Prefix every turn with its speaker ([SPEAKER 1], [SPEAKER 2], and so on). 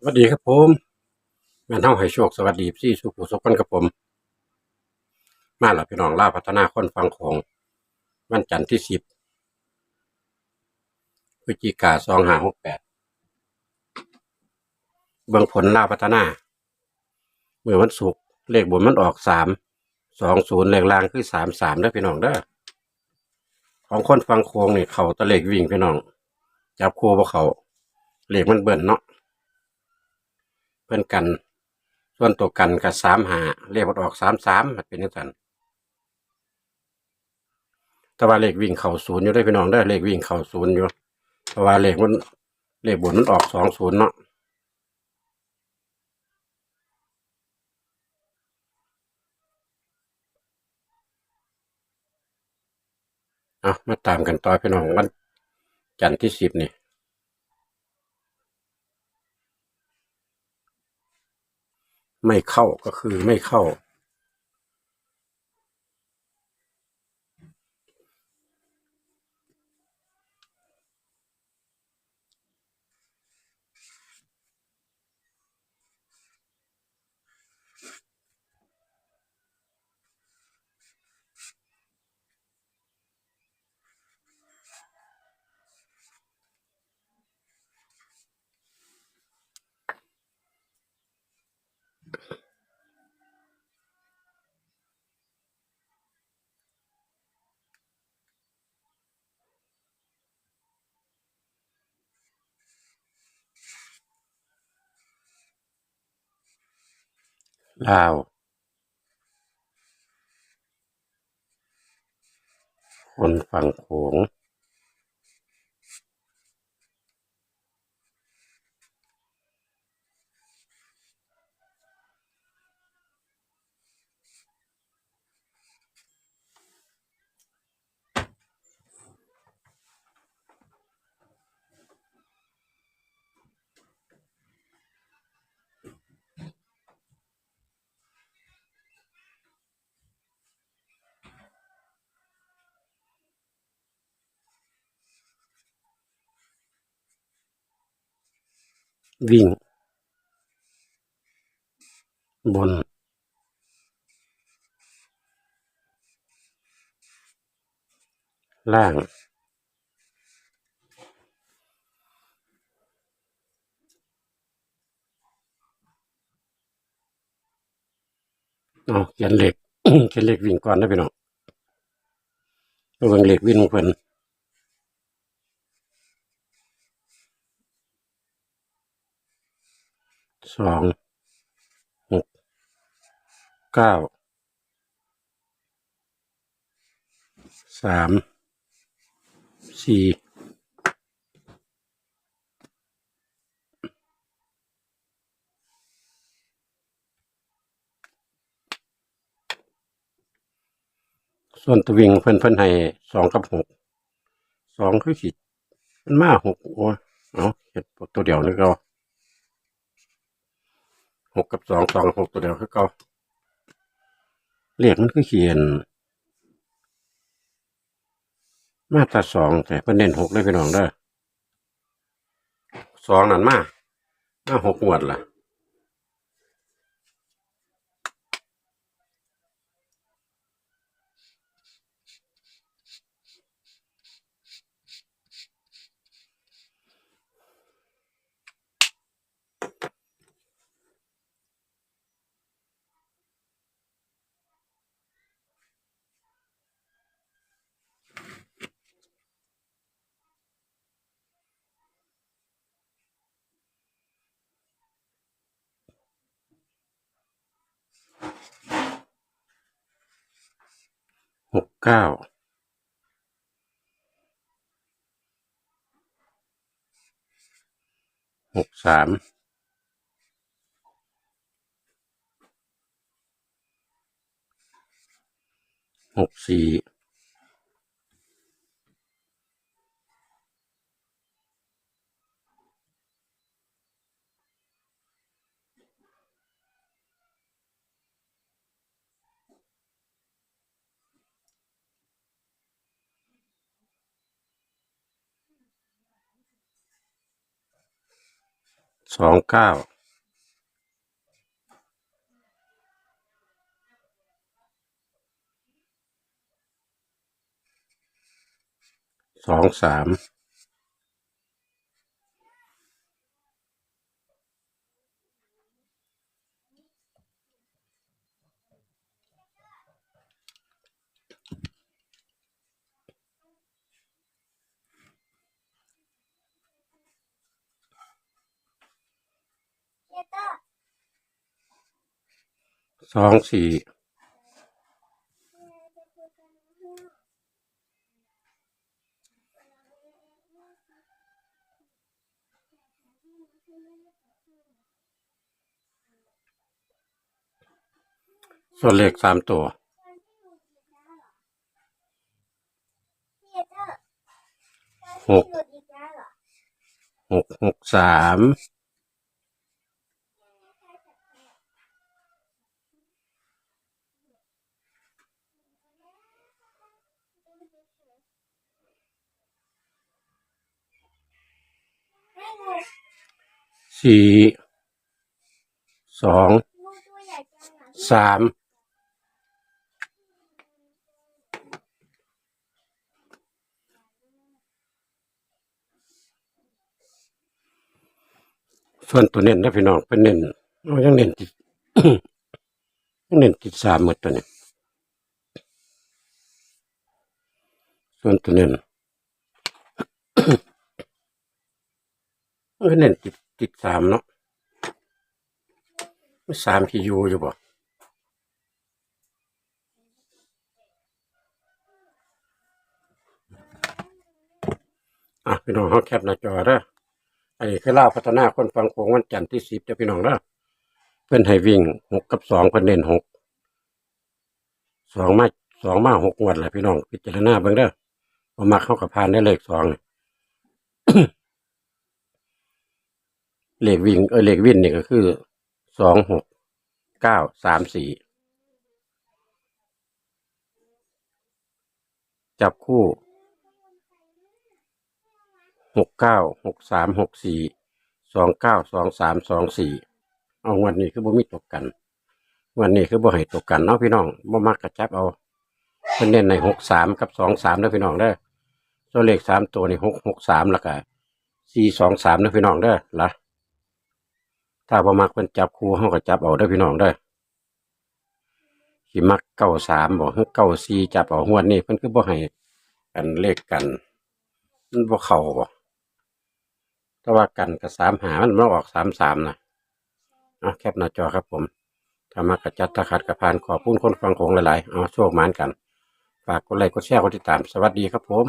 [SPEAKER 1] สวัสดีครับผมแม่นเฮาให้โชคสวัสดีพี่สุขุสุขคนกับผม มาแล้วพี่น้องล่าพัฒนาคนฟังของวันจันทร์ที่สิบพฤศจิกาสองห้าหกแปดเบื้องผลล่าพัฒนา เมื่อวันศุกร์เลขบนมันออกสามสองศูนย์เลขล่างคือสามสามได้พี่น้องเด้อของคนฟังโค้งนี่เขาตะเลขวิ่งพี่น้อง จับคู่บ่เขาเลขมันเบิ่นเนาะ เพื่อนกัน ส่วนตัวกันกับสามหาเรียกว่าออกสามสามมันเป็นยังไงแต่ว่าเลขวิ่งเข่าศูนย์อยู่ได้พี่น้องได้เลขวิ่งเข่าศูนย์อยู่เพราะว่าเลขมันเลขบนมันออกสองศูนย์เนาะเอามาตามกันต่อพี่น้องวันจันทร์ที่สิบนี่ ไม่เข้าก็คือไม่เข้า ลาวคนฝั่งโขง วิ่ง บน ล่าง เอาเขียนเหล็กเขียนเหล็กวิ่งก่อนนะพี่น้องเอาเบิ่งเหล็กวิ่งของเพิ่น สองหกเก้าสามสี่ส่วนตัววิ่งเพิ่นเพิ่นให้สองกับหกสองคือสิมันมาหกโอ้เอาะเห็ดตัวเดียวนี่ก็ หกกับสองสองหกตัวเดียวคือเก่าเลขมันคือเขียน มาตราสองแต่เพิ่นเน้นหกได้พี่น้องเด้อสองนั่นมามาหกหวดล่ะ เก้าหกสามหกสี่ สองเก้าสองสาม สองสี่ส่วนเลขสามตัวหกหกหกสาม สี่สองสามส่วนตัวเน้นนะพี่น้องเป็นเน้นเอายังเน้นติดยังเน้นติดสามหมดตัวนี้ส่วนตัวเน้นเออเน้นติด ติดสามเนาะมีสามที่อยู่อยู่บ่อะพี่น้องเขาแคปหน้าจอเด้ออันนี้คือเล่าพัฒนาคนฟังโขงวันจันทร์ที่สิบเด้อพี่น้องเด้อเพิ่นให้วิ่งหกกับสองเพิ่นเน้นหกสองมาสองมาหกงวดแหละพี่น้องพิจารณาเบิ่งเด้อบ่มักเข้ากับพานได้เลขสอง เลขวิ่งเออเลขวิ่นนี่ยก็คือสองหกเก้าสามสี่จับคู่หกเก้าหกสามหกสี่สองเก้าสองสามสองสี่เอาวันนี้คือบ่มีตกกันงวันนี้คือบ่ให้ตกกันเนาะพี่น้องบ่มักกระจับเอาเพิ่นเน้นในหกสามกับสองสามเด้อพี่น้องเด้อตัวเลขสามตัวนี่หกหกสามแล้วก็สี่สองสามเด้อพี่น้องเด้อละ ถ้าบ่มักเป็นจับคู่เฮาก็จับเอาได้พี่น้องได้อสิมักเก้าสามบ่คือเก้าสี่จับเอาหวดนี่เพิ่นคือบ่ให้กันเลขกัน มันบ่เข้าบ่แต่ว่ากันกับสามหามันมาออกสามสามนะเอาแคปหน้าจอครับผมถ้ามักกระจัดตะขัดกระพานขอบคุณคนฟังของหลายๆเอาโชคหมานกัน ฝากกดไลค์กดแชร์กดติดตาม สวัสดีครับผม